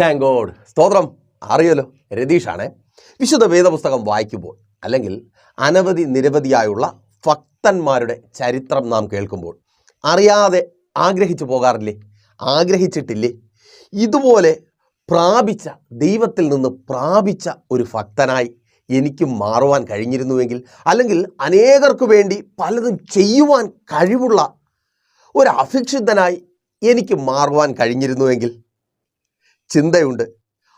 Thank God സ്തോത്രം. അറിയല്ലോ. രതീഷാണ്. വിശുദ്ധ വേദപുസ്തകം വായിക്കുമ്പോൾ അല്ലെങ്കിൽ അനവധി നിരവധിയായുള്ള ഭക്തന്മാരുടെ ചരിത്രം നാം കേൾക്കുമ്പോൾ അറിയാതെ ആഗ്രഹിച്ചു പോകാറില്ലേ? ആഗ്രഹിച്ചിട്ടില്ലേ? ഇതുപോലെ പ്രാപിച്ച ദൈവത്തിൽ നിന്ന് പ്രാപിച്ച ഒരു ഭക്തനായി എനിക്കും മാറുവാൻ കഴിഞ്ഞിരുന്നുവെങ്കിൽ അല്ലെങ്കിൽ അനേകർക്ക് വേണ്ടി പലതും ചെയ്യുവാൻ കഴിവുള്ള ഒരു അഭിക്ഷിതനായി എനിക്ക് മാറുവാൻ കഴിഞ്ഞിരുന്നുവെങ്കിൽ ചിന്തയുണ്ട്.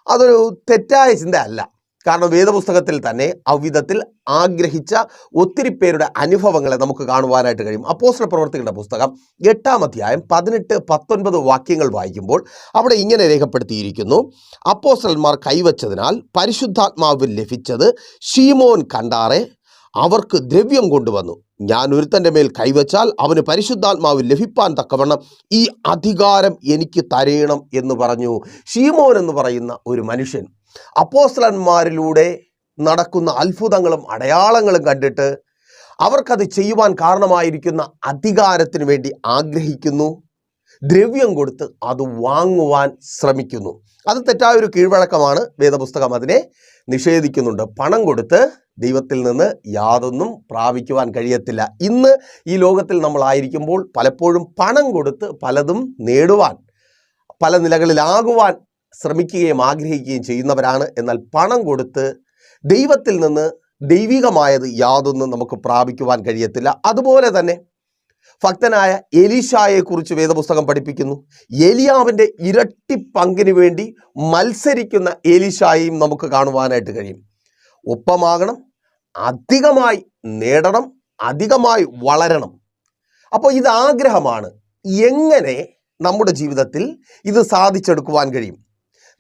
അതൊരു തെറ്റായ ചിന്ത അല്ല കാരണം വേദപുസ്തകത്തിൽ തന്നെ അവിധത്തിൽ ആഗ്രഹിച്ച ഒത്തിരി പേരുടെ അനുഭവങ്ങളെ നമുക്ക് കാണുവാനായിട്ട് കഴിയും. അപ്പോസ്റ്റൽ പ്രവർത്തികളുടെ പുസ്തകം എട്ടാം അധ്യായം പതിനെട്ട് പത്തൊൻപത് വാക്യങ്ങൾ വായിക്കുമ്പോൾ അവിടെ ഇങ്ങനെ രേഖപ്പെടുത്തിയിരിക്കുന്നു. അപ്പോസ്റ്റലന്മാർ കൈവച്ചതിനാൽ പരിശുദ്ധാത്മാവിൽ ലഭിച്ചത് ഷീമോൻ കണ്ടാറെ അവർക്ക് ദ്രവ്യം കൊണ്ടുവന്നു. ഞാൻ ഒരുത്തന്റെ മേൽ കൈവച്ചാൽ അവന് പരിശുദ്ധാത്മാവ് ലഭിപ്പാൻ തക്കവണ്ണം ഈ അധികാരം എനിക്ക് തരയണം എന്ന് പറഞ്ഞു ഷീമോൻ എന്ന് പറയുന്ന ഒരു മനുഷ്യൻ. അപ്പോസ്ലന്മാരിലൂടെ നടക്കുന്ന അത്ഭുതങ്ങളും അടയാളങ്ങളും കണ്ടിട്ട് അവർക്കത് ചെയ്യുവാൻ കാരണമായിരിക്കുന്ന അധികാരത്തിന് വേണ്ടി ആഗ്രഹിക്കുന്നു. ദ്രവ്യം കൊടുത്ത് അത് വാങ്ങുവാൻ ശ്രമിക്കുന്നു. അത് തെറ്റായ ഒരു കീഴ്വഴക്കമാണ്. വേദപുസ്തകം അതിനെ നിഷേധിക്കുന്നുണ്ട്. പണം കൊടുത്ത് ദൈവത്തിൽ നിന്ന് യാതൊന്നും പ്രാപിക്കുവാൻ കഴിയത്തില്ല. ഇന്ന് ഈ ലോകത്തിൽ നമ്മളായിരിക്കുമ്പോൾ പലപ്പോഴും പണം കൊടുത്ത് പലതും നേടുവാൻ പല നിലകളിലാകുവാൻ ശ്രമിക്കുകയും ആഗ്രഹിക്കുകയും ചെയ്യുന്നവരാണ്. എന്നാൽ പണം കൊടുത്ത് ദൈവത്തിൽ നിന്ന് ദൈവികമായത് യാതൊന്നും നമുക്ക് പ്രാപിക്കുവാൻ കഴിയത്തില്ല. അതുപോലെ തന്നെ ഭക്തനായ എലീഷായെക്കുറിച്ച് വേദപുസ്തകം പഠിപ്പിക്കുന്നു. എലിയാവിന്റെ ഇരട്ടി പങ്കിന് വേണ്ടി മത്സരിക്കുന്ന എലീഷായെയും നമുക്ക് കാണുവാനായിട്ട് കഴിയും. ഒപ്പമാകണം അധികമായി നേടണം അധികമായി വളരണം. അപ്പോൾ ഇത് ആഗ്രഹമാണ്. എങ്ങനെ നമ്മുടെ ജീവിതത്തിൽ ഇത് സാധിച്ചെടുക്കുവാൻ കഴിയും?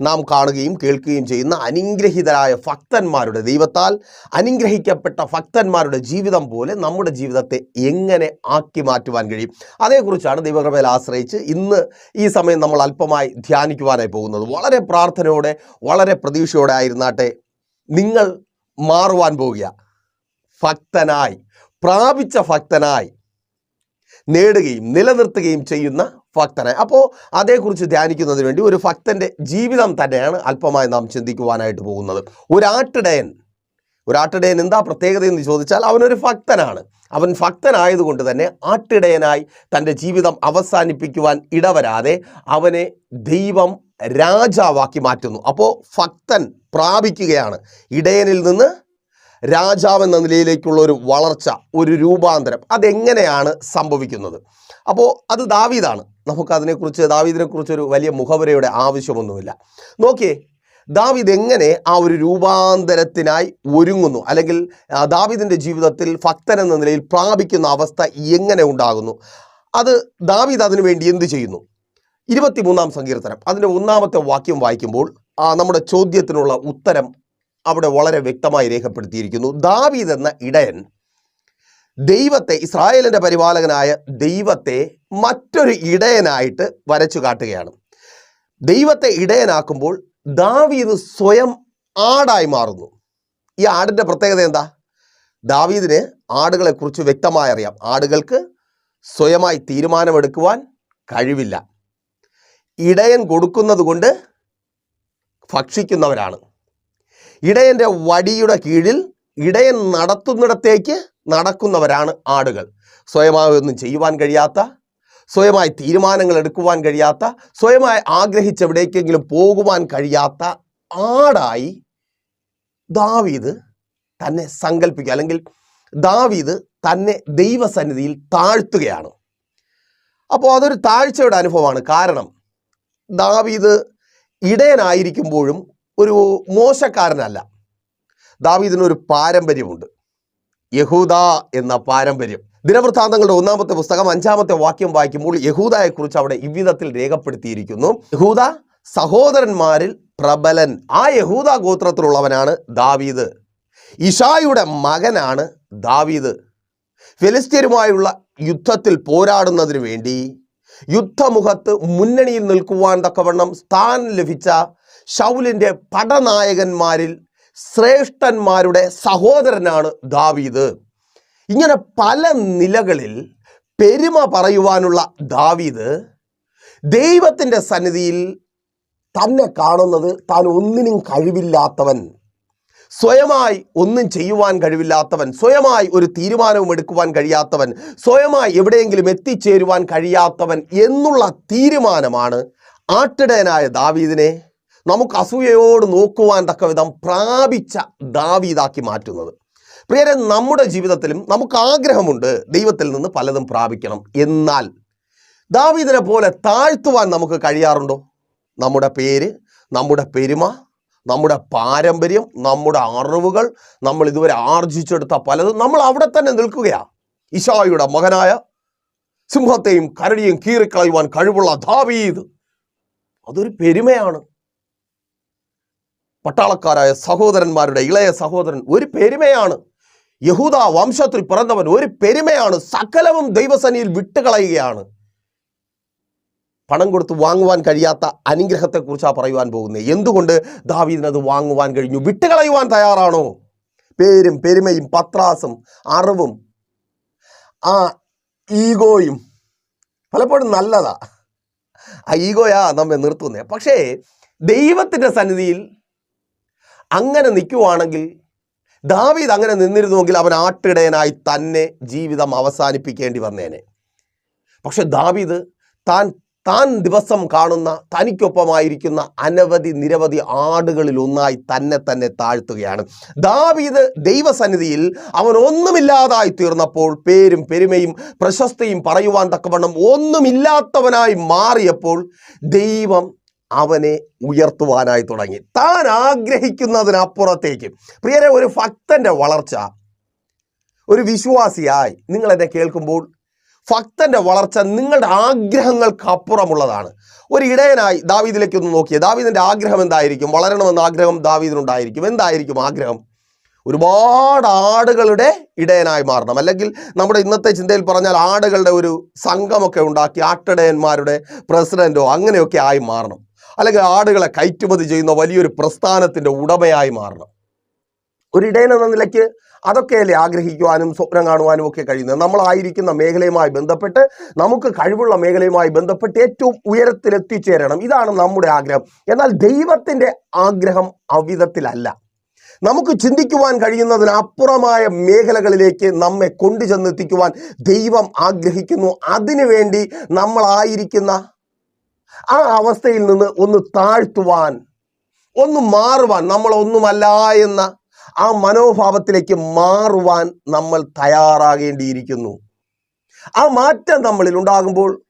നാം കാണുകയും കേൾക്കുകയും ചെയ്യുന്ന അനുഗ്രഹിതരായ ഭക്തന്മാരുടെ ദൈവത്താൽ അനുഗ്രഹിക്കപ്പെട്ട ഭക്തന്മാരുടെ ജീവിതം പോലെ നമ്മുടെ ജീവിതത്തെ എങ്ങനെ ആക്കി മാറ്റുവാൻ കഴിയും? അതേക്കുറിച്ചാണ് ദൈവകൃപയിൽ ആശ്രയിച്ച് ഇന്ന് ഈ സമയം നമ്മൾ അല്പമായി ധ്യാനിക്കുവാനായി പോകുന്നത്. വളരെ പ്രാർത്ഥനയോടെ വളരെ പ്രതീക്ഷയോടെ ആയിരുന്നാട്ടെ. നിങ്ങൾ മാറുവാൻ പോവുക ഭക്തനായി പ്രാപിച്ച ഭക്തനായി നേടുകയും നിലനിർത്തുകയും ചെയ്യുന്ന ഭക്തനായി. അപ്പോൾ അതേക്കുറിച്ച് ധ്യാനിക്കുന്നതിന് വേണ്ടി ഒരു ഭക്തന്റെ ജീവിതം തന്നെയാണ് അല്പമായി നാം ചിന്തിക്കുവാനായിട്ട് പോകുന്നത്. ഒരാട്ടിടയൻ ഒരാട്ടിടയൻ എന്താ പ്രത്യേകത എന്ന് ചോദിച്ചാൽ അവനൊരു ഭക്തനാണ്. അവൻ ഭക്തനായതുകൊണ്ട് തന്നെ ആട്ടിടയനായി തന്റെ ജീവിതം അവസാനിപ്പിക്കുവാൻ ഇടവരാതെ അവനെ ദൈവം രാജാവാക്കി മാറ്റുന്നു. അപ്പോൾ ഭക്തൻ പ്രാപിക്കുകയാണ്. ഇടയനിൽ നിന്ന് രാജാവ് എന്ന നിലയിലേക്കുള്ള ഒരു വളർച്ച ഒരു രൂപാന്തരം അതെങ്ങനെയാണ് സംഭവിക്കുന്നത്? അപ്പോൾ അത് ദാവീദാണ്. നമുക്ക് അതിനെക്കുറിച്ച് ദാവീദിനെക്കുറിച്ച് ഒരു വലിയ മുഖവരയുടെ ആവശ്യമൊന്നുമില്ല. നോക്കിയേ ദാവിദ് എങ്ങനെ ആ ഒരു രൂപാന്തരത്തിനായി ഒരുങ്ങുന്നു? അല്ലെങ്കിൽ ദാവിദിന്റെ ജീവിതത്തിൽ ഭക്തൻ എന്ന നിലയിൽ പ്രാപിക്കുന്ന അവസ്ഥ എങ്ങനെ ഉണ്ടാകുന്നു? അത് ദാവിദ് അതിനു വേണ്ടി എന്ത് ചെയ്യുന്നു? ഇരുപത്തിമൂന്നാം സങ്കീർത്തനം. അതിന്റെ ഒന്നാമത്തെ വാക്യം വായിക്കുമ്പോൾ ആ, നമ്മുടെ ചോദ്യത്തിനുള്ള ഉത്തരം അവിടെ വളരെ വ്യക്തമായി രേഖപ്പെടുത്തിയിരിക്കുന്നു. ദാവീദ് എന്ന ഇടയൻ ദൈവത്തെ ഇസ്രായേലിന്റെ പരിപാലകനായ ദൈവത്തെ മറ്റൊരു ഇടയനായിട്ട് വരച്ചു കാട്ടുകയാണ്. ദൈവത്തെ ഇടയനാക്കുമ്പോൾ ദാവീദ് സ്വയം ആടായി മാറുന്നു. ഈ ആടിന്റെ പ്രത്യേകത എന്താ? ദാവീദിന് ആടുകളെക്കുറിച്ച് വ്യക്തമായി അറിയാം. ആടുകൾക്ക് സ്വയമായി തീരുമാനമെടുക്കുവാൻ കഴിവില്ല. ഇടയൻ കൊടുക്കുന്നത് കൊണ്ട് ഭക്ഷിക്കുന്നവരാണ്. ഇടയന്റെ വടിയുടെ കീഴിൽ ഇടയൻ നടത്തുന്നിടത്തേക്ക് നടക്കുന്നവരാണ് ആടുകൾ. സ്വയമായി ഒന്നും ചെയ്യുവാൻ കഴിയാത്ത സ്വയമായി തീരുമാനങ്ങൾ എടുക്കുവാൻ കഴിയാത്ത സ്വയമായി ആഗ്രഹിച്ചെവിടേക്കെങ്കിലും പോകുവാൻ കഴിയാത്ത ആടായി ദാവീദ് തന്നെ സങ്കല്പിക്കുക അല്ലെങ്കിൽ ദാവീദ് തന്നെ ദൈവസന്നിധിയിൽ താഴ്ത്തുകയാണ്. അപ്പോൾ അതൊരു താഴ്ചയുടെ അനുഭവമാണ്. കാരണം ദാവീദ് ഇടയനായിരിക്കുമ്പോഴും ഒരു മോശക്കാരനല്ല. ദാവീദിനൊരു പാരമ്പര്യമുണ്ട്. യഹൂദ എന്ന പാരമ്പര്യം. ദിനവൃത്താന്തങ്ങളുടെ ഒന്നാമത്തെ പുസ്തകം അഞ്ചാമത്തെ വാക്യം വായിക്കുമ്പോൾ യഹൂദയെക്കുറിച്ച് അവിടെ ഇவ்விധത്തിൽ രേഖപ്പെടുത്തിയിരിക്കുന്നു. യഹൂദ സഹോദരന്മാരിൽ പ്രബലൻ. ആ യഹൂദ ഗോത്രത്തിലുള്ളവനാണ് ദാവീദ്. ഇഷായുടെ മകനാണ് ദാവീദ്. ഫിലിസ്തീനുമായുള്ള യുദ്ധത്തിൽ പോരാടുന്നതിന് വേണ്ടി യുദ്ധമുഖത്ത് മുന്നണിയിൽ നിൽക്കുവാൻ തക്കവണ്ണം സ്ഥാനം ലഭിച്ച ഷൗലിന്റെ പടനായകന്മാരിൽ ശ്രേഷ്ഠന്മാരുടെ സഹോദരനാണ് ദാവീദ്. ഇങ്ങനെ പല നിലകളിൽ പെരുമ പറയുവാനുള്ള ദാവീദ് ദൈവത്തിന്റെ സന്നിധിയിൽ തന്നെ കാണുന്നത് താൻ ഒന്നിനും കഴിവില്ലാത്തവൻ. സ്വയമായി ഒന്നും ചെയ്യുവാൻ കഴിവില്ലാത്തവൻ സ്വയമായി ഒരു തീരുമാനവും എടുക്കുവാൻ കഴിയാത്തവൻ സ്വയമായി എവിടെയെങ്കിലും എത്തിച്ചേരുവാൻ കഴിയാത്തവൻ എന്നുള്ള തീരുമാനമാണ് ആട്ടിടയനായ ദാവീദിനെ നമുക്ക് അസൂയയോട് നോക്കുവാൻ തക്ക വിധം പ്രാപിച്ച ദാവീദാക്കി മാറ്റുന്നത്. പ്രിയരെ നമ്മുടെ ജീവിതത്തിലും നമുക്ക് ആഗ്രഹമുണ്ട് ദൈവത്തിൽ നിന്ന് പലതും പ്രാപിക്കണം. എന്നാൽ ദാവീദിനെ പോലെ താഴ്ത്തുവാൻ നമുക്ക് കഴിയാറുണ്ടോ? നമ്മുടെ പേര് നമ്മുടെ പെരുമ നമ്മുടെ പാരമ്പര്യം നമ്മുടെ അറിവുകൾ നമ്മൾ ഇതുവരെ ആർജിച്ചെടുത്ത പലതും നമ്മൾ അവിടെ തന്നെ നിൽക്കുകയാ. ഇഷായുടെ മകനായ സിംഹത്തെയും കരടിയും കീറിക്കളയുവാൻ കഴിവുള്ള ദാവീദ് അതൊരു പെരുമയാണ്. പട്ടാളക്കാരായ സഹോദരന്മാരുടെ ഇളയ സഹോദരൻ ഒരു പെരുമയാണ്. യഹൂദ വംശത്തിൽ പിറന്നവൻ ഒരു പെരുമയാണ്. സകലവും ദൈവസനിയിൽ വിട്ടുകളയുകയാണ്. പണം കൊടുത്ത് വാങ്ങുവാൻ കഴിയാത്ത അനുഗ്രഹത്തെക്കുറിച്ചാണ് പറയുവാൻ പോകുന്നത് എന്തുകൊണ്ട്? ദാവീദിനത് വാങ്ങുവാൻ കഴിഞ്ഞു. വിട്ടുകളയുവാൻ തയ്യാറാണോ? പേരും പെരുമയും പത്രാസും അറിവും ആ ഈഗോയും പലപ്പോഴും നല്ലതാ. ആ ഈഗോയാ നമ്മെ നിർത്തുന്നത് പക്ഷേ ദൈവത്തിന്റെ സന്നിധിയിൽ അങ്ങനെ നിൽക്കുവാണെങ്കിൽ ദാവീദ് അങ്ങനെ നിന്നിരുന്നുവെങ്കിൽ അവൻ ആട്ടിടയനായി തന്നെ ജീവിതം അവസാനിപ്പിക്കേണ്ടി വന്നേനെ. പക്ഷെ ദാവീദ് താൻ താൻ ദിവസം കാണുന്ന തനിക്കൊപ്പമായിരിക്കുന്ന അനവധി നിരവധി ആടുകളിൽ ഒന്നായി തന്നെ തന്നെ താഴ്ത്തുകയാണ്. ദാവീദ് ദൈവസന്നിധിയിൽ അവൻ ഒന്നുമില്ലാതായി തീർന്നപ്പോൾ പേരും പെരുമയും പ്രശസ്തിയും പറയുവാൻ തക്കവണ്ണം ഒന്നുമില്ലാത്തവനായി മാറിയപ്പോൾ ദൈവം അവനെ ഉയർത്തുവാനായി തുടങ്ങി. താൻ ആഗ്രഹിക്കുന്നതിനപ്പുറത്തേക്ക്. പ്രിയരെ ഒരു ഭക്തന്റെ വളർച്ച ഒരു വിശ്വാസിയായി. നിങ്ങൾ എന്നെ കേൾക്കുമ്പോൾ ഭക്തന്റെ വളർച്ച നിങ്ങളുടെ ആഗ്രഹങ്ങൾക്ക് അപ്പുറമുള്ളതാണ്. ഒരു ഇടയനായി ദാവീദിലേക്ക് ഒന്ന് നോക്കിയേ. ദാവീദിന്റെ ആഗ്രഹം എന്തായിരിക്കും? വളരണമെന്ന ആഗ്രഹം ദാവീദിനുണ്ടായിരിക്കും. എന്തായിരിക്കും ആഗ്രഹം? ഒരുപാട് ആടുകളുടെ ഇടയനായി മാറണം. അല്ലെങ്കിൽ നമ്മുടെ ഇന്നത്തെ ചിന്തയിൽ പറഞ്ഞാൽ ആടുകളുടെ ഒരു സംഘമൊക്കെ ഉണ്ടാക്കി ആട്ടിടയന്മാരുടെ പ്രസിഡന്റോ അങ്ങനെയൊക്കെ ആയി മാറണം. അല്ലെങ്കിൽ ആടുകളെ കയറ്റുമതി ചെയ്യുന്ന വലിയൊരു പ്രസ്ഥാനത്തിന്റെ ഉടമയായി മാറണം. ഒരു ഇടയൻ എന്ന നിലയ്ക്ക് അതൊക്കെയല്ലേ ആഗ്രഹിക്കുവാനും സ്വപ്നം കാണുവാനും ഒക്കെ കഴിയുന്നത്? നമ്മളായിരിക്കുന്ന മേഖലയുമായി ബന്ധപ്പെട്ട് നമുക്ക് കഴിവുള്ള മേഖലയുമായി ബന്ധപ്പെട്ട് ഏറ്റവും ഉയരത്തിൽ എത്തിച്ചേരണം ഇതാണ് നമ്മുടെ ആഗ്രഹം. എന്നാൽ ദൈവത്തിന്റെ ആഗ്രഹം അവിധത്തിലല്ല. നമുക്ക് ചിന്തിക്കുവാൻ കഴിയുന്നതിനപ്പുറമായ മേഖലകളിലേക്ക് നമ്മെ കൊണ്ടു ചെന്നെത്തിക്കുവാൻ ദൈവം ആഗ്രഹിക്കുന്നു. അതിനുവേണ്ടി നമ്മളായിരിക്കുന്ന ആ അവസ്ഥയിൽ നിന്ന് ഒന്ന് താഴ്ത്തുവാൻ ഒന്ന് മാറുവാൻ നമ്മളൊന്നുമല്ല എന്ന ആ മനോഭാവത്തിലേക്ക് മാറുവാൻ നമ്മൾ തയ്യാറാകേണ്ടിയിരിക്കുന്നു. ആ മാറ്റം നമ്മളിൽ ഉണ്ടാകുമ്പോൾ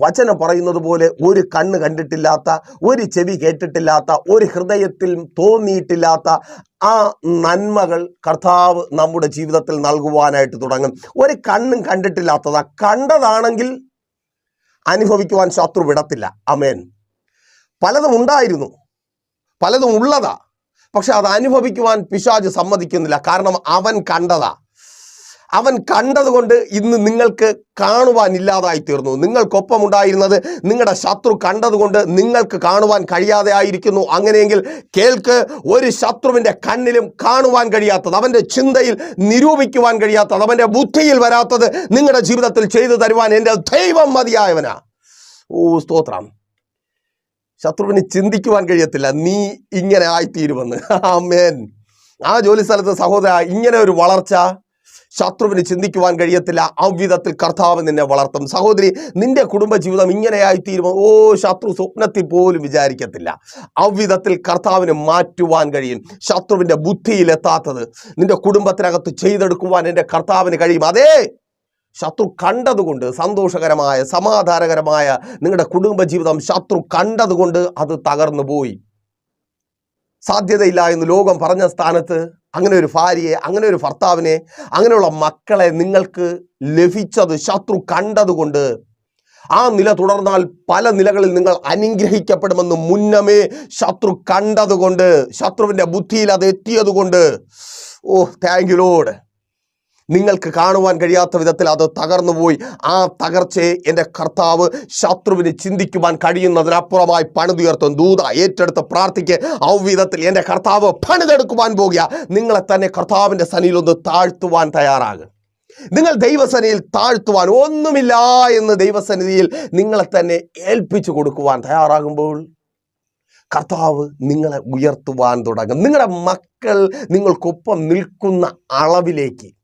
വചനം പറയുന്നത് പോലെ ഒരു കണ്ണ് കണ്ടിട്ടില്ലാത്ത ഒരു ചെവി കേട്ടിട്ടില്ലാത്ത ഒരു ഹൃദയത്തിൽ തോന്നിയിട്ടില്ലാത്ത ആ നന്മകൾ കർത്താവ് നമ്മുടെ ജീവിതത്തിൽ നൽകുവാനായിട്ട് തുടങ്ങും. ഒരു കണ്ണും കണ്ടിട്ടില്ലാത്തതാ കണ്ടതാണെങ്കിൽ അനുഭവിക്കുവാൻ ശത്രു വിടത്തില്ല. അമേൻ. പലതും ഉണ്ടായിരുന്നു. പലതും ഉള്ളതാ. പക്ഷെ അത് അനുഭവിക്കുവാൻ പിശാജ് സമ്മതിക്കുന്നില്ല. കാരണം അവൻ കണ്ടതാ. അവൻ കണ്ടതുകൊണ്ട് ഇന്ന് നിങ്ങൾക്ക് കാണുവാൻ ഇല്ലാതായി തീർന്നു നിങ്ങൾക്കൊപ്പം ഉണ്ടായിരുന്നത് നിങ്ങളുടെ ശത്രു കണ്ടതുകൊണ്ട് നിങ്ങൾക്ക് കാണുവാൻ കഴിയാതെ ആയിരിക്കുന്നു. അങ്ങനെയെങ്കിൽ കേൾക്ക് ഒരു ശത്രുവിന്റെ കണ്ണിലും കാണുവാൻ കഴിയാത്തത് അവന്റെ ചിന്തയിൽ നിരൂപിക്കുവാൻ കഴിയാത്തത് അവന്റെ ബുദ്ധിയിൽ വരാത്തത് നിങ്ങളുടെ ജീവിതത്തിൽ ചെയ്തു തരുവാൻ എന്റെ ദൈവം മതിയായവനാ. ഓ സ്തോത്രം. ശത്രുവിന് ചിന്തിക്കുവാൻ കഴിയത്തില്ല. നീ ഇങ്ങനെ ആയിത്തീരുമെന്ന്. ആമേൻ. ആ ജോലി സ്ഥലത്ത് സഹോദര ഇങ്ങനെ ഒരു വളർച്ച ശത്രുവിന് ചിന്തിക്കുവാൻ കഴിയത്തില്ല. അവിധത്തിൽ കർത്താവ് നിന്നെ വളർത്തും. സഹോദരി നിന്റെ കുടുംബ ജീവിതം ഇങ്ങനെയായി തീരുമോ ഓ ശത്രു സ്വപ്നത്തിൽ പോലും വിചാരിക്കത്തില്ല. അവിധത്തിൽ കർത്താവിന് മാറ്റുവാൻ കഴിയും. ശത്രുവിന്റെ ബുദ്ധിയിലെത്താത്തത് നിന്റെ കുടുംബത്തിനകത്ത് ചെയ്തെടുക്കുവാൻ എന്റെ കർത്താവിന് കഴിയും. അതേ ശത്രു കണ്ടതുകൊണ്ട് സന്തോഷകരമായ സമാധാനകരമായ നിങ്ങളുടെ കുടുംബ ജീവിതം ശത്രു കണ്ടതുകൊണ്ട് അത് തകർന്നു പോയി. സാധ്യതയില്ല എന്ന് ലോകം പറഞ്ഞ സ്ഥാനത്ത് അങ്ങനെ ഒരു ഭാര്യയെ അങ്ങനെ ഒരു ഭർത്താവിനെ അങ്ങനെയുള്ള മക്കളെ നിങ്ങൾക്ക് ലഭിച്ചത് ശത്രു കണ്ടതുകൊണ്ട് ആ നില തുടർന്നാൽ പല നിലകളിൽ നിങ്ങൾ അനുഗ്രഹിക്കപ്പെടുമെന്ന് മുന്നമേ ശത്രു കണ്ടതുകൊണ്ട് ശത്രുവിന്റെ ബുദ്ധിയിൽ അത് എത്തിയതുകൊണ്ട് ഓ താങ്ക് യു ലോഡ് നിങ്ങൾക്ക് കാണുവാൻ കഴിയാത്ത വിധത്തിൽ അത് തകർന്നുപോയി. ആ തകർച്ചയെ എന്റെ കർത്താവ് ശത്രുവിന് ചിന്തിക്കുവാൻ കഴിയുന്നതിനപ്പുറമായി പണിതുയർത്തും. ദൂത ഏറ്റെടുത്ത് പ്രാർത്ഥിക്ക്. ഔവിധത്തിൽ എന്റെ കർത്താവ് പണിതെടുക്കുവാൻ പോകുക. നിങ്ങളെ തന്നെ കർത്താവിന്റെ സനിയിൽ ഒന്ന് താഴ്ത്തുവാൻ തയ്യാറാകും. നിങ്ങൾ ദൈവസനയിൽ താഴ്ത്തുവാൻ ഒന്നുമില്ല എന്ന് ദൈവസന്നിധിയിൽ നിങ്ങളെ തന്നെ ഏൽപ്പിച്ചു കൊടുക്കുവാൻ തയ്യാറാകുമ്പോൾ കർത്താവ് നിങ്ങളെ ഉയർത്തുവാൻ തുടങ്ങും. നിങ്ങളുടെ മക്കൾ നിങ്ങൾക്കൊപ്പം നിൽക്കുന്ന അളവിലേക്ക്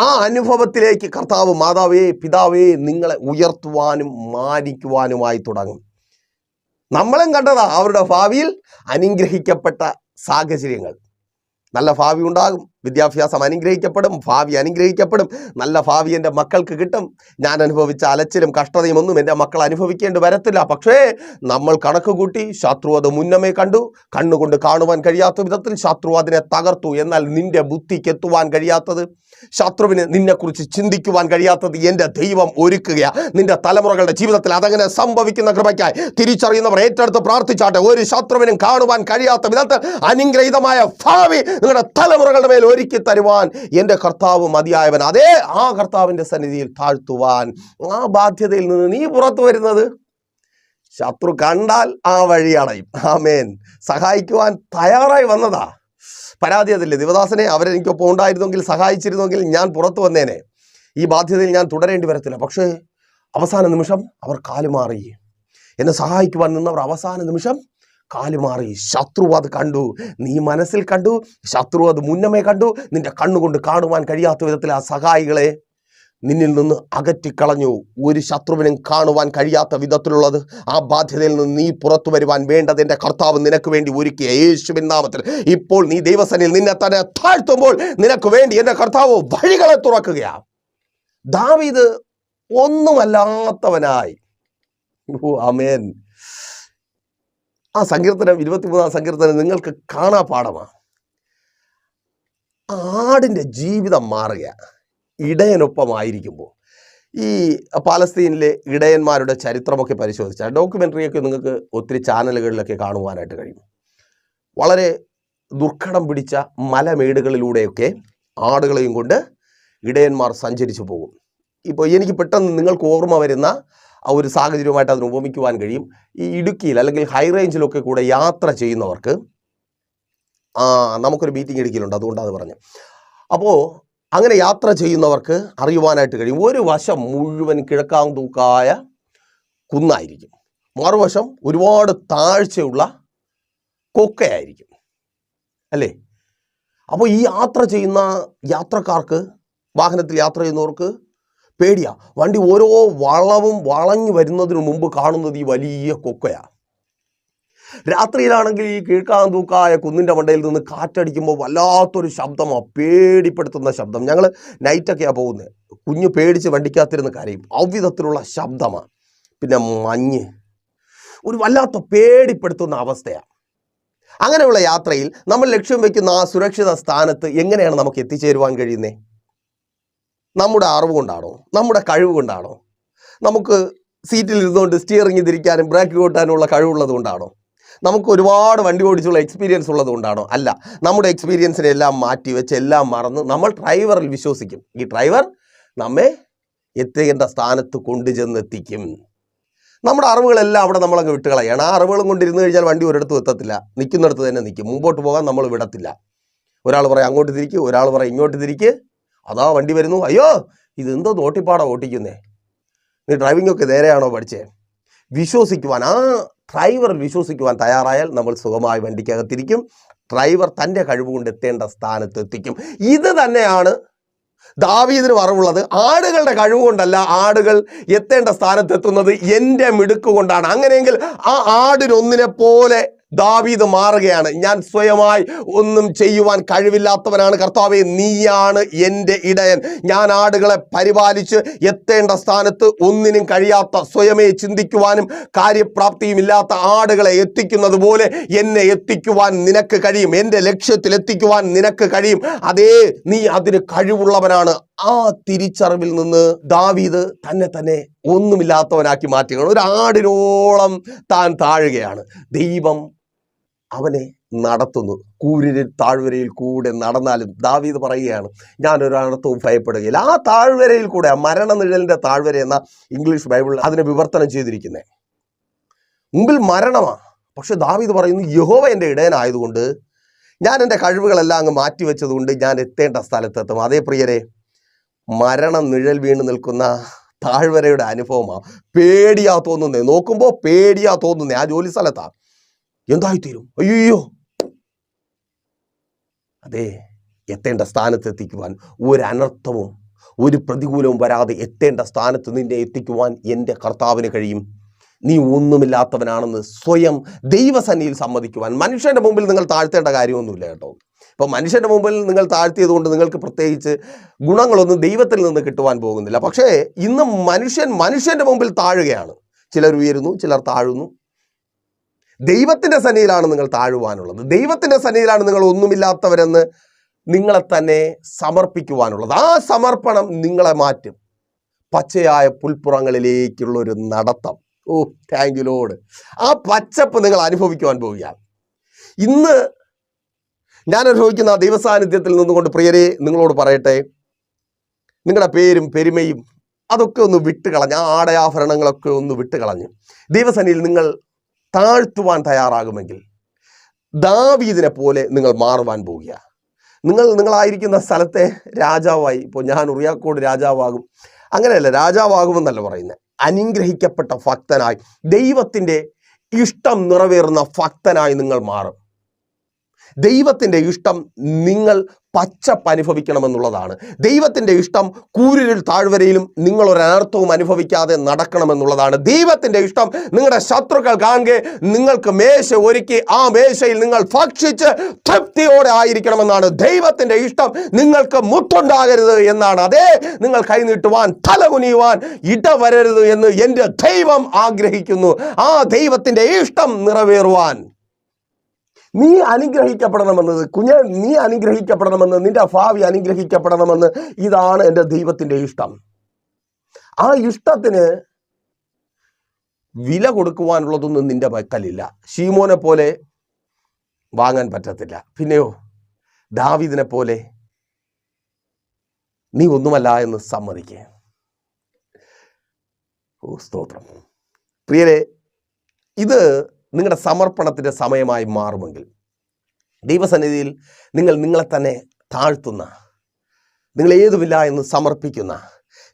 ആ അനുഭവത്തിലേക്ക് കർത്താവ് മാതാവേ പിതാവേ നിങ്ങളെ ഉയർത്തുവാനും മാനിക്കുവാനുമായി തുടങ്ങും. നമ്മളും കണ്ടതാ അവരുടെ ഭാവിയിൽ അനുഗ്രഹിക്കപ്പെട്ട സാഹചര്യങ്ങൾ. നല്ല ഭാവി ഉണ്ടാകും വിദ്യാഭ്യാസം അനുഗ്രഹിക്കപ്പെടും ഭാവി അനുഗ്രഹിക്കപ്പെടും നല്ല ഭാവി എന്റെ മക്കൾക്ക് കിട്ടും. ഞാൻ അനുഭവിച്ച അലച്ചിലും കഷ്ടതയും ഒന്നും എന്റെ മക്കൾ അനുഭവിക്കേണ്ടി വരത്തില്ല. പക്ഷേ നമ്മൾ കണക്ക് കൂട്ടി ശത്രു അത് മുന്നമേ കണ്ടു. കണ്ണുകൊണ്ട് കാണുവാൻ കഴിയാത്ത വിധത്തിൽ ശത്രു അതിനെ തകർത്തു. എന്നാൽ നിന്റെ ബുദ്ധിക്ക് എത്തുവാൻ കഴിയാത്തത് ശത്രുവിന് നിന്നെക്കുറിച്ച് ചിന്തിക്കുവാൻ കഴിയാത്തത് എന്റെ ദൈവം ഒരുക്കുകയാണ് നിന്റെ തലമുറകളുടെ ജീവിതത്തിൽ അതങ്ങനെ സംഭവിക്കുന്ന കൃപയ്ക്കായി തിരിച്ചറിയുന്നവർ ഏറ്റെടുത്ത് പ്രാർത്ഥിച്ചാട്ടെ. ഒരു ശത്രുവിനും കാണുവാൻ കഴിയാത്ത വിധത്തിൽ അനുഗ്രഹീതമായ ഭാവി നിങ്ങളുടെ തലമുറകളുടെ മേൽ ഒരുക്കി തരുവാൻ എന്റെ കർത്താവ് മതിയായവൻ. അതേ ആ കർത്താവിന്റെ സന്നിധിയിൽ താഴ്ത്തുവാൻ. ആ ബാധ്യതയിൽ നിന്ന് നീ പുറത്തു വരുന്നത് ശത്രു കണ്ടാൽ ആ വഴി അടയും. ആമേൻ. സഹായിക്കുവാൻ തയ്യാറായി വന്നതാ. പരാതി അതില്ലേ. ദിവദാസനെ അവരെനിക്കൊപ്പം ഉണ്ടായിരുന്നെങ്കിൽ സഹായിച്ചിരുന്നെങ്കിൽ ഞാൻ പുറത്തു വന്നേനെ. ഈ ബാധ്യതയിൽ ഞാൻ തുടരേണ്ടി വരത്തില്ല. പക്ഷേ അവസാന നിമിഷം അവർ കാലുമാറി എന്നെ സഹായിക്കുവാൻ നിന്നവർ അവസാന നിമിഷം കാലുമാറി ശത്രു അത് കണ്ടു. നീ മനസ്സിൽ കണ്ടു. ശത്രു അത് മുന്നമേ കണ്ടു. നിന്റെ കണ്ണുകൊണ്ട് കാണുവാൻ കഴിയാത്ത വിധത്തിൽ ആ സഹായികളെ നിന്നിൽ നിന്ന് അകറ്റിക്കളഞ്ഞു. ഒരു ശത്രുവിനും കാണുവാൻ കഴിയാത്ത വിധത്തിലുള്ളത് ആ ബാധ്യതയിൽ നിന്ന് നീ പുറത്തു വരുവാൻ വേണ്ടത് എന്റെ കർത്താവ് നിനക്ക് വേണ്ടി ഒരുക്കിയ യേശുവിൻ നാമത്തിൽ. ഇപ്പോൾ നീ ദൈവസനിൽ നിന്നെ തന്നെ താഴ്ത്തുമ്പോൾ നിനക്ക് വേണ്ടി എന്റെ കർത്താവ് വഴികളെ തുറക്കുകയാണ് ദാവീദ് ഒന്നുമല്ലാത്തവനായി. ഓ അമേൻ ആ സങ്കീർത്തനം ഇരുപത്തിമൂന്നാം സങ്കീർത്തനം നിങ്ങൾക്ക് കാണാ പാഠമാണ് ആടിന്റെ ജീവിതം മാറുക ഇടയനൊപ്പമായിരിക്കുമ്പോൾ. ഈ പാലസ്തീനിലെ ഇടയന്മാരുടെ ചരിത്രമൊക്കെ പരിശോധിച്ചാൽ ഡോക്യുമെന്ററിയൊക്കെ നിങ്ങൾക്ക് ഒത്തിരി ചാനലുകളിലൊക്കെ കാണുവാനായിട്ട് കഴിയും. വളരെ ദുർഘടം പിടിച്ച മലമേടുകളിലൂടെയൊക്കെ ആടുകളെയും കൊണ്ട് ഇടയന്മാർ സഞ്ചരിച്ചു പോകും. ഇപ്പോൾ എനിക്ക് പെട്ടെന്ന് നിങ്ങൾക്ക് ഓർമ്മ വരുന്ന ആ ഒരു സാഹചര്യവുമായിട്ട് അതിന് ഉപമിക്കുവാൻ കഴിയും. ഈ ഇടുക്കിയിൽ അല്ലെങ്കിൽ ഹൈ റേഞ്ചിലൊക്കെ കൂടെ യാത്ര ചെയ്യുന്നവർക്ക് നമുക്കൊരു മീറ്റിംഗ് ഇടുക്കിയിലുണ്ട് അതുകൊണ്ടാണ് അത് പറഞ്ഞു അപ്പോൾ അങ്ങനെ യാത്ര ചെയ്യുന്നവർക്ക് അറിയുവാനായിട്ട് കഴിയും. ഒരു വശം മുഴുവൻ കിഴക്കാം തൂക്കായ കുന്നായിരിക്കും. മറുവശം ഒരുപാട് താഴ്ചയുള്ള കൊക്കയായിരിക്കും. അല്ലേ? അപ്പോൾ ഈ യാത്ര ചെയ്യുന്ന യാത്രക്കാർക്ക് വാഹനത്തിൽ യാത്ര ചെയ്യുന്നവർക്ക് പേടിയാ. വണ്ടി ഓരോ വളവും വളഞ്ഞു വരുന്നതിന് മുമ്പ് കാണുന്നത് ഈ വലിയ കൊക്കയാ. രാത്രിയിലാണെങ്കിൽ ഈ കീഴ്ക്കാൻ തൂക്കായ കുന്നിന്റെ മണ്ടയിൽ നിന്ന് കാറ്റടിക്കുമ്പോൾ വല്ലാത്തൊരു ശബ്ദമാണ് പേടിപ്പെടുത്തുന്ന ശബ്ദം. ഞങ്ങൾ നൈറ്റൊക്കെയാണ് പോകുന്നത്. കുഞ്ഞു പേടിച്ച് വണ്ടിക്കകത്തിരുന്ന് കരയും അവിധത്തിലുള്ള ശബ്ദമാണ് പിന്നെ മഞ്ഞ്. ഒരു വല്ലാത്ത പേടിപ്പെടുത്തുന്ന അവസ്ഥയാണ് അങ്ങനെയുള്ള യാത്രയിൽ നമ്മൾ ലക്ഷ്യം വയ്ക്കുന്ന ആ സുരക്ഷിത സ്ഥാനത്ത് എങ്ങനെയാണ് നമുക്ക് എത്തിച്ചേരുവാൻ കഴിയുന്നത് നമ്മുടെ അറിവ് കൊണ്ടാണോ? നമ്മുടെ കഴിവ് കൊണ്ടാണോ? നമുക്ക് സീറ്റിൽ ഇരുന്നുകൊണ്ട് സ്റ്റിയറിംഗ് തിരിക്കാനും ബ്രേക്ക് കൂട്ടാനുമുള്ള കഴിവുള്ളത് കൊണ്ടാണോ? നമുക്ക് ഒരുപാട് വണ്ടി ഓടിച്ചുള്ള എക്സ്പീരിയൻസ് ഉള്ളത് കൊണ്ടാണോ അല്ല. നമ്മുടെ എക്സ്പീരിയൻസിനെ എല്ലാം മാറ്റി വെച്ച് എല്ലാം മറന്ന് നമ്മൾ ഡ്രൈവറിൽ വിശ്വസിക്കും. ഈ ഡ്രൈവർ നമ്മെ എത്തേണ്ട സ്ഥാനത്ത് കൊണ്ടുചെന്നെത്തിക്കും നമ്മുടെ അറിവുകളെല്ലാം അവിടെ നമ്മളങ്ങ് വിട്ടുകളയാണ് ആ അറിവുകളും കൊണ്ടിരുന്ന് കഴിഞ്ഞാൽ വണ്ടി ഒരിടത്തും എത്തത്തില്ല. നിൽക്കുന്നിടത്ത് തന്നെ നിൽക്കും. മുമ്പോട്ട് പോകാൻ നമ്മൾ വിടത്തില്ല. ഒരാൾ പറയും അങ്ങോട്ട് തിരിക്ക്. ഒരാൾ പറയും ഇങ്ങോട്ട് തിരിക്ക്. അതാ വണ്ടി വരുന്നു. അയ്യോ ഇത് എന്തോ നോട്ടിപ്പാടാ ഓട്ടിക്കുന്നേ. നീ ഡ്രൈവിംഗ് ഒക്കെ നേരെയാണോ പഠിച്ചേ? വിശ്വസിക്കുവാൻ ആ ഡ്രൈവർ വിശ്വസിക്കുവാൻ തയ്യാറായാൽ നമ്മൾ സുഖമായി വണ്ടിക്കകത്തിരിക്കും. ഡ്രൈവർ തന്റെ കഴിവുകൊണ്ട് എത്തേണ്ട സ്ഥാനത്ത് എത്തിക്കും. ഇത് തന്നെയാണ് ദാവീദിന് പറവുള്ളത് ആടുകളുടെ കഴിവ് കൊണ്ടല്ല ആടുകൾ എത്തേണ്ട സ്ഥാനത്ത് എത്തുന്നത്. എന്റെ മിടുക്ക് കൊണ്ടാണ്. അങ്ങനെയെങ്കിൽ ആ ആടിനൊന്നിനെ പോലെ ദാവീദ് മാറുകയാണ്. ഞാൻ സ്വയമായി ഒന്നും ചെയ്യുവാൻ കഴിവില്ലാത്തവനാണ് കർത്താവെ നീയാണ് എന്റെ ഇടയൻ. ഞാൻ ആടുകളെ പരിപാലിച്ച് എത്തേണ്ട സ്ഥാനത്ത് ഒന്നിനും കഴിയാത്ത സ്വയമേ ചിന്തിക്കുവാനും കാര്യപ്രാപ്തിയും ഇല്ലാത്ത ആടുകളെ എത്തിക്കുന്നത് പോലെ എന്നെ എത്തിക്കുവാൻ നിനക്ക് കഴിയും. എന്റെ ലക്ഷ്യത്തിൽ എത്തിക്കുവാൻ നിനക്ക് കഴിയും. അതേ നീ അതിന് കഴിവുള്ളവനാണ്. ആ തിരിച്ചറിവിൽ നിന്ന് ദാവീദ് തന്നെ തന്നെ ഒന്നുമില്ലാത്തവനാക്കി മാറ്റുകയാണ്. ഒരു ആടിനോളം താൻ താഴുകയാണ്. ദൈവം അവനെ നടത്തുന്നു. കൂരിരിൽ താഴ്വരയിൽ കൂടെ നടന്നാലും ദാവീദ് പറയുകയാണ് ഞാൻ ഒരാണത്വവും ഭയപ്പെടുകയില്ല. ആ താഴ്വരയിൽ കൂടെ ആ മരണനിഴലിന്റെ താഴ്വര എന്ന ഇംഗ്ലീഷ് ബൈബിളിൽ അതിനെ വിവർത്തനം ചെയ്തിരിക്കുന്നത് മുമ്പിൽ മരണമാണ് പക്ഷെ ദാവീദ് പറയുന്നു യഹോവ എന്റെ ഇടയനായതുകൊണ്ട് ഞാൻ എന്റെ കഴിവുകളെല്ലാം അങ്ങ് മാറ്റിവെച്ചതുകൊണ്ട് ഞാൻ എത്തേണ്ട സ്ഥലത്തെത്തും. അതേ പ്രിയരെ മരണം നിഴൽ വീണ് നിൽക്കുന്ന താഴ്വരയുടെ അനുഭവമാണ് പേടിയാ തോന്നുന്നേ. നോക്കുമ്പോൾ പേടിയാ തോന്നുന്നേ. ആ ജോലി സ്ഥലത്താണ് എന്തായിത്തീരും? അയ്യോ അതെ എത്തേണ്ട സ്ഥാനത്ത് എത്തിക്കുവാൻ ഒരു അനർത്ഥവും ഒരു പ്രതികൂലവും വരാതെ എത്തേണ്ട സ്ഥാനത്ത് നിന്നെ എത്തിക്കുവാൻ എന്റെ കർത്താവിന് കഴിയും. നീ ഒന്നുമില്ലാത്തവനാണെന്ന് സ്വയം ദൈവസന്നിയിൽ സമ്മതിക്കുവാൻ. മനുഷ്യന്റെ മുമ്പിൽ നിങ്ങൾ താഴ്ത്തേണ്ട കാര്യമൊന്നുമില്ല കേട്ടോ. ഇപ്പോൾ മനുഷ്യന്റെ മുമ്പിൽ നിങ്ങൾ താഴ്ത്തിയത് കൊണ്ട് നിങ്ങൾക്ക് പ്രത്യേകിച്ച് ഗുണങ്ങളൊന്നും ദൈവത്തിൽ നിന്ന് കിട്ടുവാൻ പോകുന്നില്ല. പക്ഷേ ഇന്ന് മനുഷ്യൻ മനുഷ്യന്റെ മുമ്പിൽ താഴുകയാണ്. ചിലർ ഉയരുന്നു ചിലർ താഴുന്നു. ദൈവത്തിന്റെ സന്നിധിയിലാണ് നിങ്ങൾ താഴുവാനുള്ളത്. ദൈവത്തിന്റെ സന്നിധിയിലാണ് നിങ്ങൾ ഒന്നുമില്ലാത്തവരെന്ന് നിങ്ങളെ തന്നെ സമർപ്പിക്കുവാനുള്ളത്. ആ സമർപ്പണം നിങ്ങളെ മാറ്റും. പച്ചയായ പുൽപ്പുറങ്ങളിലേക്കുള്ള ഒരു നടത്തം. ഓ താങ്ക് യു ലോഡ് ആ പച്ചപ്പ് നിങ്ങൾ അനുഭവിക്കുവാൻ പോവുകയാണ്. ഇന്ന് ഞാൻ അനുഭവിക്കുന്ന ആ ദൈവസാന്നിധ്യത്തിൽ നിന്നുകൊണ്ട് പ്രിയരെ നിങ്ങളോട് പറയട്ടെ. നിങ്ങളുടെ പേരും പെരുമയും അതൊക്കെ ഒന്ന് വിട്ടുകളഞ്ഞ് ആ ആടയാഭരണങ്ങളൊക്കെ ഒന്ന് വിട്ടുകളഞ്ഞ് ദൈവസനിയിൽ നിങ്ങൾ താഴ്ത്തുവാൻ തയ്യാറാകുമെങ്കിൽ ദാവീദിനെ പോലെ നിങ്ങൾ മാറുവാൻ പോവുക നിങ്ങൾ നിങ്ങളായിരിക്കുന്ന സ്ഥലത്തെ രാജാവായി ഇപ്പോൾ ഞാൻ ഉറിയാക്കോട് രാജാവാകും. അങ്ങനെയല്ല രാജാവാകുമെന്നല്ല പറയുന്നത് അനുഗ്രഹിക്കപ്പെട്ട ഭക്തനായി ദൈവത്തിന്റെ ഇഷ്ടം നിറവേറുന്ന ഭക്തനായി നിങ്ങൾ മാറും. ദൈവത്തിന്റെ ഇഷ്ടം നിങ്ങൾ പച്ചപ്പ് അനുഭവിക്കണമെന്നുള്ളതാണ് ദൈവത്തിന്റെ ഇഷ്ടം കൂരിരുൾ താഴ്വരയിലും നിങ്ങൾ ഒരു അനുഭവിക്കാതെ നടക്കണമെന്നുള്ളതാണ്. ദൈവത്തിന്റെ ഇഷ്ടം നിങ്ങളുടെ ശത്രുക്കൾ കാണുക നിങ്ങൾക്ക് മേശ ഒരുക്കി ആ മേശയിൽ നിങ്ങൾ ഭക്ഷിച്ച് തൃപ്തിയോടെ ആയിരിക്കണമെന്നാണ്. ദൈവത്തിന്റെ ഇഷ്ടം നിങ്ങൾക്ക് മുട്ടുണ്ടാകരുത് എന്നാണ്. അതേ നിങ്ങൾ കൈനീട്ടുവാൻ തലകുനിയുവാൻ ഇടവരരുത് എന്ന് എന്റെ ദൈവം ആഗ്രഹിക്കുന്നു. ആ ദൈവത്തിന്റെ ഇഷ്ടം നിറവേറുവാൻ. നീ അനുഗ്രഹിക്കപ്പെടണമെന്നത് കുഞ്ഞ് നീ അനുഗ്രഹിക്കപ്പെടണമെന്ന് നിന്റെ ഭാവി അനുഗ്രഹിക്കപ്പെടണമെന്ന് ഇതാണ് എന്റെ ദൈവത്തിന്റെ ഇഷ്ടം. ആ ഇഷ്ടത്തിന് വില കൊടുക്കുവാനുള്ളതൊന്നും നിന്റെ പക്കലില്ല. ഷീമോനെ പോലെ വാങ്ങാൻ പറ്റത്തില്ല. പിന്നെയോ ദാവിദിനെ പോലെ നീ ഒന്നുമല്ല എന്ന് സമ്മതിക്കുക ഓ സ്തോത്രം. പ്രിയരെ ഇത് നിങ്ങളുടെ സമർപ്പണത്തിന്റെ സമയമായി മാറുമെങ്കിൽ ദൈവസന്നിധിയിൽ നിങ്ങൾ നിങ്ങളെ തന്നെ താഴ്ത്തുന്ന നിങ്ങൾ ഏതുമില്ല എന്ന് സമർപ്പിക്കുന്ന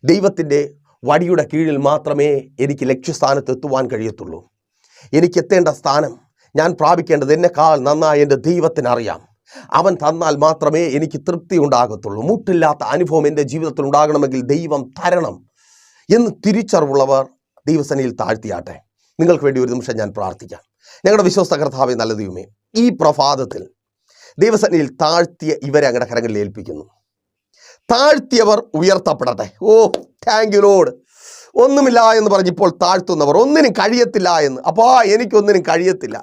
ദൈവത്തിന്റെ വടിയുടെ കീഴിൽ മാത്രമേ എനിക്ക് ലക്ഷ്യസ്ഥാനത്ത് എത്തുവാൻ കഴിയത്തുള്ളൂ. എനിക്ക് എത്തേണ്ട സ്ഥാനം ഞാൻ പ്രാപിക്കേണ്ടത് എന്നെക്കാൾ നന്നായി എന്റെ ദൈവത്തിനറിയാം അവൻ തന്നാൽ മാത്രമേ എനിക്ക് തൃപ്തി ഉണ്ടാകത്തുള്ളൂ. മുട്ടില്ലാത്ത അനുഭവം എന്റെ ജീവിതത്തിൽ ഉണ്ടാകണമെങ്കിൽ ദൈവം തരണം എന്ന് തിരിച്ചറിവുള്ളവർ ദൈവസനയിൽ താഴ്ത്തിയാട്ടെ. നിങ്ങൾക്ക് വേണ്ടി ഒരു നിമിഷം ഞാൻ പ്രാർത്ഥിക്കാം. ഞങ്ങളുടെ വിശ്വസ്ത കർത്താവെ നല്ല ദൈവമേ ഈ പ്രഭാതത്തിൽ ദൈവസന്നിധിയിൽ താഴ്ത്തിയ ഇവരെ അങ്ങയുടെ കരങ്ങളിൽ ഏൽപ്പിക്കുന്നു. താഴ്ത്തിയവർ ഉയർത്തപ്പെടട്ടെ. ഓ താങ്ക് യു ലോഡ് ഒന്നുമില്ല എന്ന് പറഞ്ഞിപ്പോൾ താഴ്ത്തുന്നവർ ഒന്നിനും കഴിയത്തില്ല എന്ന്. അപ്പോൾ എനിക്കൊന്നിനും കഴിയത്തില്ല.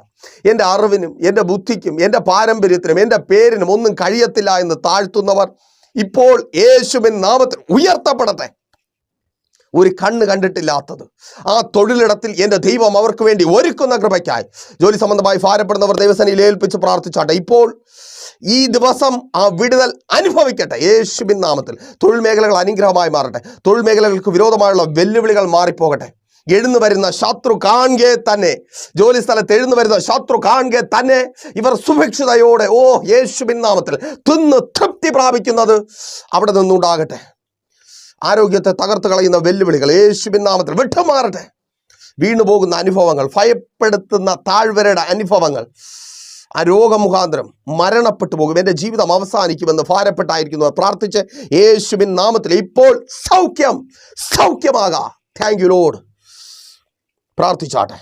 എന്റെ അറിവിനും എന്റെ ബുദ്ധിക്കും എന്റെ പാരമ്പര്യത്തിനും എന്റെ പേരിനും ഒന്നും കഴിയത്തില്ല എന്ന് താഴ്ത്തുന്നവർ ഇപ്പോൾ യേശുവിൻ നാമത്തിൽ ഉയർത്തപ്പെടട്ടെ. ഒരു കണ്ണ് കണ്ടിട്ടില്ലാത്തത്. ആ തൊഴിലിടത്തിൽ എന്റെ ദൈവം അവർക്ക് വേണ്ടി ഒരുക്കുന്ന കൃപയ്ക്കായി. ജോലി സംബന്ധമായി ഭാരപ്പെടുന്നവർ ദൈവസേനയിൽ ഏൽപ്പിച്ച് പ്രാർത്ഥിച്ചാട്ടെ. ഇപ്പോൾ ഈ ദിവസം ആ വിടുതൽ അനുഭവിക്കട്ടെ. യേശുബിൻ നാമത്തിൽ തൊഴിൽ മേഖലകൾ അനുഗ്രഹമായി മാറട്ടെ. തൊഴിൽ മേഖലകൾക്ക് വിരോധമായുള്ള വെല്ലുവിളികൾ മാറിപ്പോകട്ടെ. എഴുന്നു വരുന്ന ശത്രു കാണുകെ തന്നെ. ജോലി സ്ഥലത്ത് എഴുന്നു വരുന്ന ശത്രു കാണുകെ തന്നെ. ഇവർ സുഭിക്ഷിതയോടെ ഓ യേശുബിൻ നാമത്തിൽ തിന്ന് തൃപ്തി പ്രാപിക്കുന്നത് അവിടെ നിന്നുണ്ടാകട്ടെ. ആരോഗ്യത്തെ തകർത്ത് കളയുന്ന വെല്ലുവിളികൾ യേശുവിൻ നാമത്തിൽ വിട്ടുമാറട്ടെ. വീണു പോകുന്ന അനുഭവങ്ങൾ ഭയപ്പെടുത്തുന്ന താഴ്വരയുടെ അനുഭവങ്ങൾ ആ രോഗമുഖാന്തരം മരണപ്പെട്ടു പോകും. എന്റെ ജീവിതം അവസാനിക്കുമെന്ന് ഭാരപ്പെട്ടായിരിക്കുന്നു. പ്രാർത്ഥിച്ച് യേശുവിൻ നാമത്തിൽ ഇപ്പോൾ സൗഖ്യം സൗഖ്യമാകാം. താങ്ക് യു ലോഡ് പ്രാർത്ഥിച്ചാട്ടെ.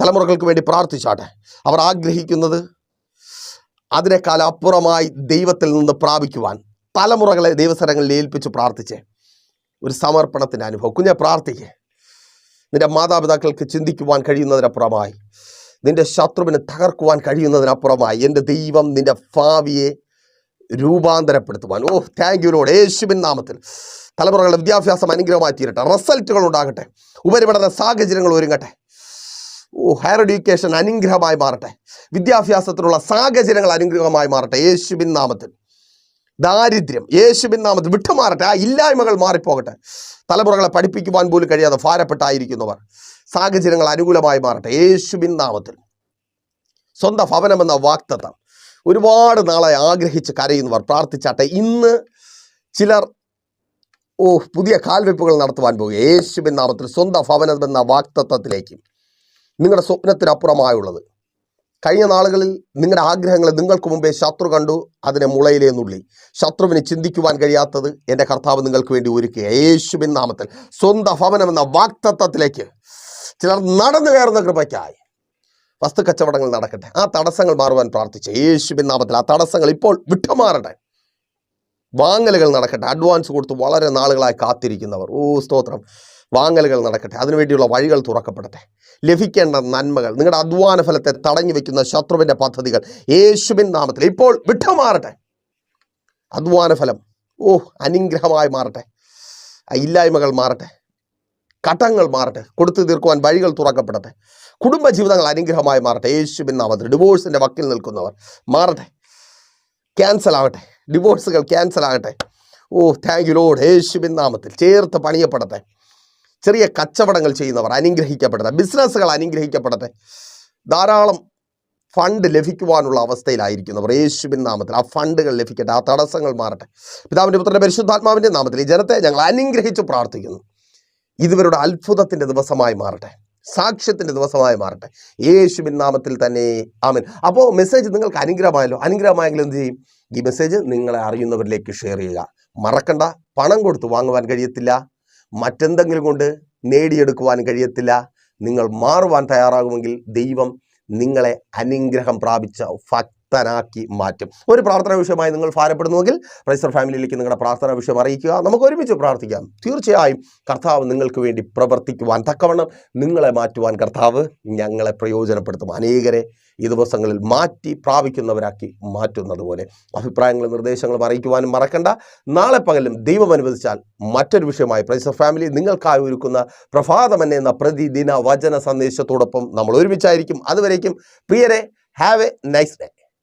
തലമുറകൾക്ക് വേണ്ടി പ്രാർത്ഥിച്ചാട്ടെ. അവർ ആഗ്രഹിക്കുന്നത് അതിനേക്കാൾ അപ്പുറമായി ദൈവത്തിൽ നിന്ന് പ്രാപിക്കുവാൻ തലമുറകളെ ദൈവസ്ഥലങ്ങളിൽ ഏൽപ്പിച്ച് പ്രാർത്ഥിച്ചേ ഒരു സമർപ്പണത്തിന്റെ അനുഭവം. കുഞ്ഞെ പ്രാർത്ഥിക്കേ. നിന്റെ മാതാപിതാക്കൾക്ക് ചിന്തിക്കുവാൻ കഴിയുന്നതിനപ്പുറമായി നിന്റെ ശത്രുവിനെ തകർക്കുവാൻ കഴിയുന്നതിനപ്പുറമായി എന്റെ ദൈവം നിന്റെ ഭാവിയെ രൂപാന്തരപ്പെടുത്തുവാൻ. ഓ താങ്ക് യു ലോഡ് യേശുവിൻ നാമത്തിൽ തലമുറകളുടെ വിദ്യാഭ്യാസം അനുഗ്രഹമായി തീരട്ടെ. റിസൾട്ടുകൾ ഉണ്ടാകട്ടെ. ഉപരിപഠന സാഹചര്യങ്ങൾ ഒരുങ്ങട്ടെ. ഓ ഹയർ എഡ്യൂക്കേഷൻ അനുഗ്രഹമായി മാറട്ടെ. വിദ്യാഭ്യാസത്തിനുള്ള സാഹചര്യങ്ങൾ അനുഗ്രഹമായി മാറട്ടെ. യേശുവിൻ നാമത്തിൽ. ദാരിദ്ര്യം. യേശുവിൻ നാമത്തിൽ വിട്ടുമാറട്ടെ. ആ ഇല്ലായ്മകൾ മാറിപ്പോകട്ടെ. തലമുറകളെ പഠിപ്പിക്കുവാൻ പോലും കഴിയാതെ ഭാരപ്പെട്ടായിരിക്കുന്നവർ സാഹചര്യങ്ങൾ അനുകൂലമായി മാറട്ടെ. യേശുവിൻ നാമത്തിൽ. സ്വന്തം ഭവനമെന്ന വാക്തത്വം ഒരുപാട് നാളെ ആഗ്രഹിച്ച് കരയുന്നവർ പ്രാർത്ഥിച്ചാട്ടെ. ഇന്ന് ചിലർ ഓ പുതിയ കാൽവെപ്പുകൾ നടത്തുവാൻ പോകുക യേശുവിൻ നാമത്തിൽ സ്വന്തം ഭവനമെന്ന വാക്തത്വത്തിലേക്ക് നിങ്ങളുടെ സ്വപ്നത്തിനപ്പുറമായുള്ളത്. കഴിഞ്ഞ നാളുകളിൽ നിങ്ങളുടെ ആഗ്രഹങ്ങളെ നിങ്ങൾക്ക് മുമ്പേ ശത്രു കണ്ടു അതിനെ മുളയിലേ നുള്ളി. ശത്രുവിന് ചിന്തിക്കുവാൻ കഴിയാത്തത് എന്റെ കർത്താവ് നിങ്ങൾക്ക് വേണ്ടി ഒരുക്കുക. യേശുവിൻ നാമത്തിൽ സ്വന്തം ഭവനം എന്ന വാക്തത്വത്തിലേക്ക് ചിലർ നടന്നു കയറുന്ന കൃപയ്ക്കായി. വസ്തു കച്ചവടങ്ങൾ നടക്കട്ടെ. ആ തടസ്സങ്ങൾ മാറുവാൻ പ്രാർത്ഥിച്ച യേശുവിൻ നാമത്തിൽ ആ തടസ്സങ്ങൾ ഇപ്പോൾ വിട്ടുമാറട്ടെ. വാങ്ങലുകൾ നടക്കട്ടെ. അഡ്വാൻസ് കൊടുത്ത് വളരെ നാളുകളായി കാത്തിരിക്കുന്നവർ. ഓ സ്തോത്രം. വാങ്ങലുകൾ നടക്കട്ടെ. അതിനുവേണ്ടിയുള്ള വഴികൾ തുറക്കപ്പെടട്ടെ. ലഭിക്കേണ്ട നന്മകൾ നിങ്ങളുടെ അധ്വാന ഫലത്തെ തടഞ്ഞു വെക്കുന്ന ശത്രുവിന്റെ പദ്ധതികൾ യേശുവിൻ നാമത്തിൽ ഇപ്പോൾ വിട്ടുമാറട്ടെ. അധ്വാന ഫലം ഓ അനുഗ്രഹമായി മാറട്ടെ. ഇല്ലായ്മകൾ മാറട്ടെ. കടങ്ങൾ മാറട്ടെ. കൊടുത്തു തീർക്കുവാൻ വഴികൾ തുറക്കപ്പെടട്ടെ. കുടുംബജീവിതങ്ങൾ അനുഗ്രഹമായി മാറട്ടെ. യേശുവിൻ നാമത്തിൽ ഡിവോഴ്സിന്റെ വക്കിൽ നിൽക്കുന്നവർ മാറട്ടെ. ക്യാൻസൽ ആകട്ടെ. ഡിവോഴ്സുകൾ ക്യാൻസൽ ആകട്ടെ. Oh thank you Lord. യേശുവിൻ നാമത്തിൽ ചേർത്ത് പണിയപ്പെടട്ടെ. ചെറിയ കച്ചവടങ്ങൾ ചെയ്യുന്നവർ അനുഗ്രഹിക്കപ്പെടട്ടെ ബിസിനസ്സുകൾ അനുഗ്രഹിക്കപ്പെടട്ടെ. ധാരാളം ഫണ്ട് ലഭിക്കുവാനുള്ള അവസ്ഥയിലായിരിക്കുന്നവർ. യേശുവിൻ നാമത്തിൽ ആ ഫണ്ടുകൾ ലഭിക്കട്ടെ ആ തടസ്സങ്ങൾ മാറട്ടെ. പിതാവിന്റെ പുത്രന്റെ പരിശുദ്ധാത്മാവിന്റെ നാമത്തിൽ ഈ ജനത്തെ ഞങ്ങൾ അനുഗ്രഹിച്ച് പ്രാർത്ഥിക്കുന്നു. ഇതുവരുടെ അത്ഭുതത്തിന്റെ ദിവസമായി മാറട്ടെ. സാക്ഷ്യത്തിന്റെ ദിവസമായി മാറട്ടെ. യേശുവിൻ നാമത്തിൽ തന്നെ. ആമൻ. അപ്പോൾ മെസ്സേജ് നിങ്ങൾക്ക് അനുഗ്രഹമായല്ലോ. അനുഗ്രഹമായെങ്കിൽ എന്ത് ചെയ്യും? ഈ മെസ്സേജ് നിങ്ങളെ അറിയുന്നവരിലേക്ക് ഷെയർ ചെയ്യുക. മറക്കണ്ട. പണം കൊടുത്ത് വാങ്ങുവാൻ കഴിയത്തില്ല. മറ്റെന്തെങ്കിലും കൊണ്ട് നേടിയെടുക്കുവാൻ കഴിയത്തില്ല. നിങ്ങൾ മാറുവാൻ തയ്യാറാകുമെങ്കിൽ ദൈവം നിങ്ങളെ അനുഗ്രഹം പ്രാപിച്ച ഭക്തനാക്കി മാറ്റും. ഒരു പ്രാർത്ഥനാ വിഷയമായി നിങ്ങൾ ഭാരപ്പെടുന്നുവെങ്കിൽ പ്രൈസർ ഫാമിലിയിലേക്ക് നിങ്ങളുടെ പ്രാർത്ഥനാ വിഷയം അറിയിക്കുക. നമുക്ക് ഒരുമിച്ച് പ്രാർത്ഥിക്കാം. തീർച്ചയായും കർത്താവ് നിങ്ങൾക്ക് വേണ്ടി പ്രവർത്തിക്കുവാൻ തക്കവണ്ണം നിങ്ങളെ മാറ്റുവാൻ കർത്താവ് ഞങ്ങളെ പ്രയോജനപ്പെടുത്തും. അനേകരെ ഈ ദിവസങ്ങളിൽ മാറ്റി പ്രാപിക്കുന്നവരാക്കി മാറ്റുന്നത് പോലെ അഭിപ്രായങ്ങളും നിർദ്ദേശങ്ങളും അറിയിക്കുവാനും മറക്കണ്ട. നാളെ പകലും ദൈവം അനുവദിച്ചാൽ മറ്റൊരു വിഷയമായി പ്രൈസർ ഫാമിലി നിങ്ങൾക്കായി ഒരുക്കുന്ന പ്രഭാതം എന്ന പ്രതിദിന വചന സന്ദേശത്തോടൊപ്പം നമ്മൾ ഒരുമിച്ചായിരിക്കും. അതുവരേക്കും പ്രിയരെ have a nice day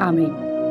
amen